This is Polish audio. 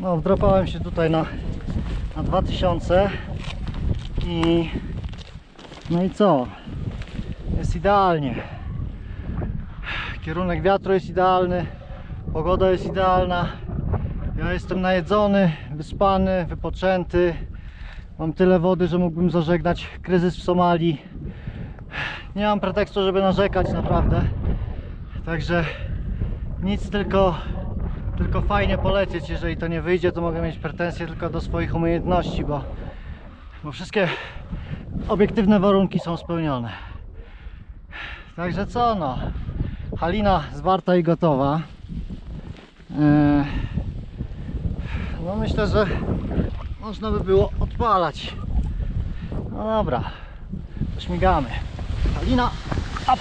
No, wdrapałem się tutaj na, na 2000 i no i co? Jest idealnie. Kierunek wiatru jest idealny, pogoda jest idealna. Ja jestem najedzony, wyspany, wypoczęty. Mam tyle wody, że mógłbym zażegnać kryzys w Somalii. Nie mam pretekstu, żeby narzekać naprawdę. Także nic tylko tylko fajnie polecieć. Jeżeli to nie wyjdzie, to mogę mieć pretensje tylko do swoich umiejętności, bo, bo wszystkie obiektywne warunki są spełnione. Także co no? Halina zwarta i gotowa. Eee, No myślę, że można by było odpalać. No dobra, to śmigamy. Halina, up!